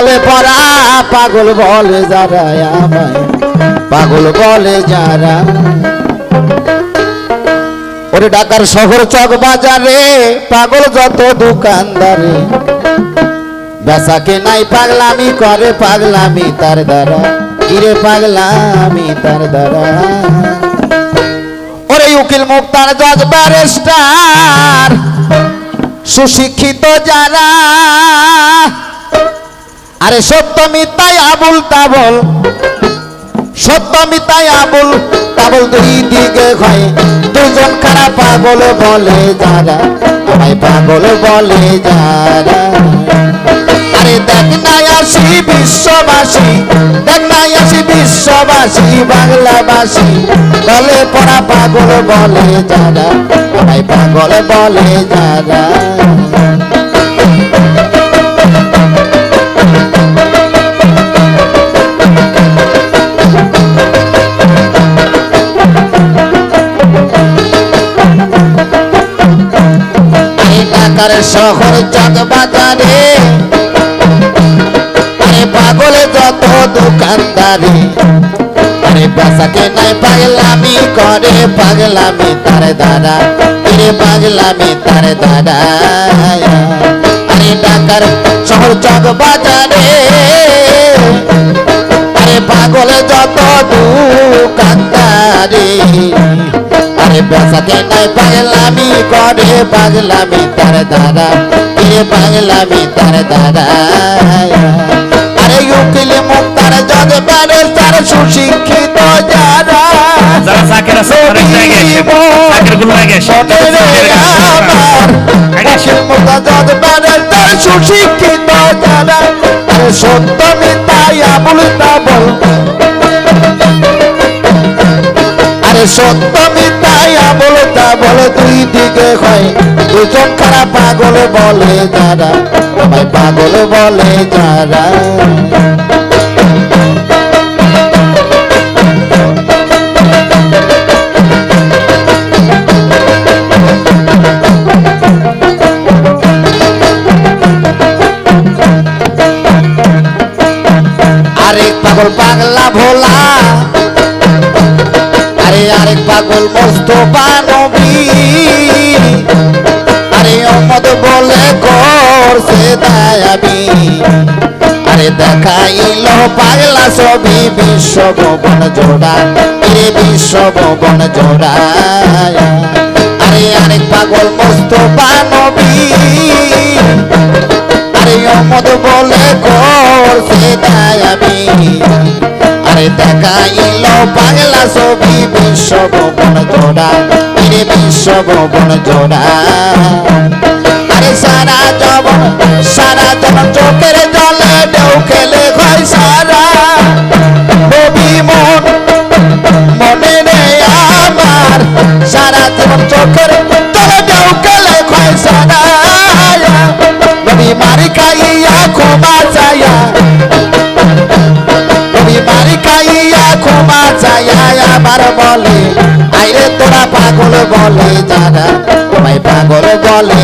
গলে পড়া পাগল বলে যারা আমায়। পাগল বলে যারা। ওরে ঢাকার শহর চক বাজারে, পাগল যত দোকানদারে। বেসাকে নাই পাগলামি করে, পাগলামি তার দ্বারা। কিরে পাগলামি তার দ্বারা। ওরে উকিল মুক্তার জজ ব্যারিস্টার সুশিক্ষিত যারা আরে সত্য মিথ্যাই আবুল তাবল, সত্য মিথ্যাই আবুল তাবল দুই দিকে হয় দুজন খারাপ পাগল বলে যারা আমায় পাগল বলে যারা। আরে দেখ নাই আসি বিশ্ববাসী, দেখ নাই আসি বিশ্ববাসী, বাংলাবাসী। বলে পড়া পাগল বলে যারা আমায় পাগল বলে যারা। ঢাকার শহর চক বাজারে আরে পাগলে যত দোকানদারি। আরে বেসাকে নাই পাগলামি করে, পাগলামি তার দাদা। আরে পাগলামি তার দাদা। আরে ঢাকার শহর চক বাজারে আরে পাগলে যত দোকানদারি। আরে বেসাকে নাই করে পাগলামি তার দাদা আরে পাগলামি তার দাদা। আরে উকিল মুক্তার জজ বারে তার সুশিক্ষিত যারা যারা চাকরি আছে অনেক জায়গায় এসে চাকরিরগুলো আগে সুশিক্ষিত যারা সত্য মিথ্যাই আমুল তাবল। আরে সত্য মিথ্যাই আমল তা বলে দুই দিকে হয়। দুজন খারাপ পাগল বলে যারা আমায় পাগল বলে যারা আরেক পাগল মোস্তফা নবী আরে অমদ বলে করছে দায়াবি। আরে দেখাইল পাগলা ছবি বিশ্ব ভবন জোড়া। এ বিশ্ব ভবন জোড়া। আরে আরেক পাগল মোস্তফা নবী আরে অমদ বলে করছে দায়াবি। দেখাইল পাগলা ছবি বিশ্ব ভবন জোড়া। আরে বিশ্ব ভবন জোড়া। আরে সারা জবন সারা জবন চোখের জলে ঢেউ খেলে হয় সারা। রবি মন, মনে রে আমার। সারা জীবন চোখের জলে ঢেউ খেলে হয় সারা। রবি মারি খাইয়া ক্ষমা চাইয়া আবার বলে আইরে তোরা পাগল বলে যারা তোমায় পাগল বলে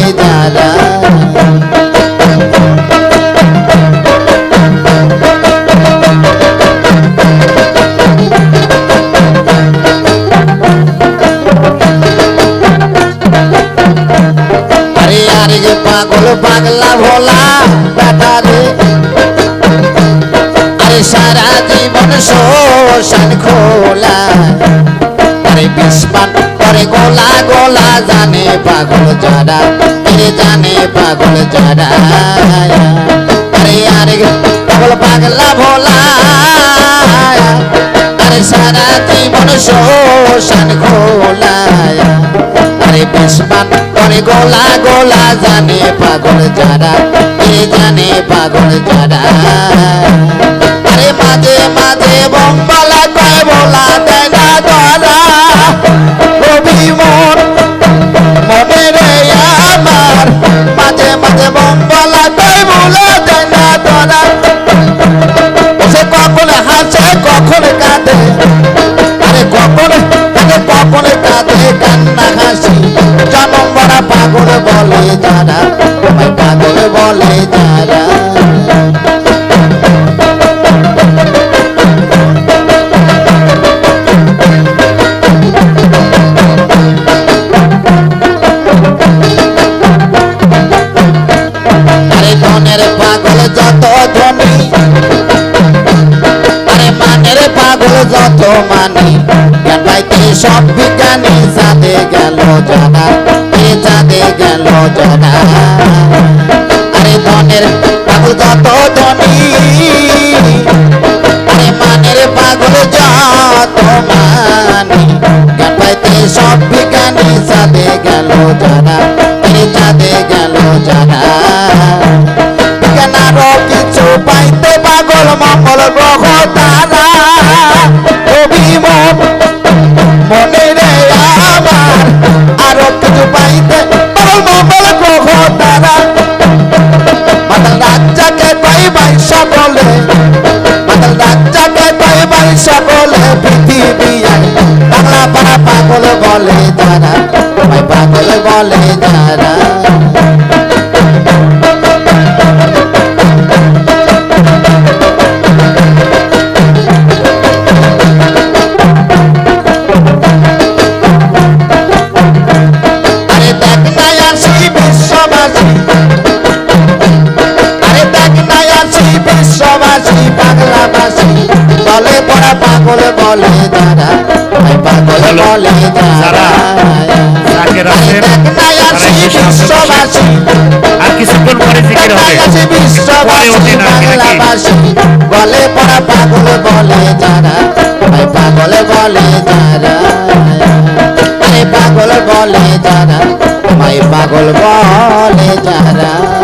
যে পাগল পাগলা ভোলা সারা জীবন শোষণ খোলা। আরে বিস্মান করে গোলা গোলা, জানে পাগল যারা আরে জানে পাগল যারা। আরে আরে পাগল পাগলা ভোলা। আরে সারা জীবন শোষণ খোলা। আরে বিস্মান করে গোলা গোলা, জানে পাগল যারা, এ জানে পাগল যারা। হাসে, কখন কাঁদে। আরে কখন আরে কখন কাঁদে, কান্না হাসি। জনম বড়া পাগল বলে যারা, তোমায় পাগল বলে যারা। পাগল যত ধনী যত মানি। জ্ঞান পাইতে সব বিজ্ঞানী চাঁদে গেল জানা। এ চাঁদে গেল জানা। আরে ধনের পাগল যত ধনী। আরে মানের পাগল যত মানি। জ্ঞান পাইতে সব বিজ্ঞানী চাঁদে গেল জানা। এ চাঁদে গেল জানা। কিছু পাইতে পাগল মঙ্গল গ্রহ। বলে পড়া পাগল বলে ভাই পাগল বলো, তারা। বিশ্ববাসী। আর কিছুক্ষণ পরে জিকির হবে বিশ্ববাসী বাংলাবাসী। বলে পড়া পাগল বলে যারা ভাই পাগল বলে যারা আরে পাগল বলে যারা ভাই পাগল বলে যারা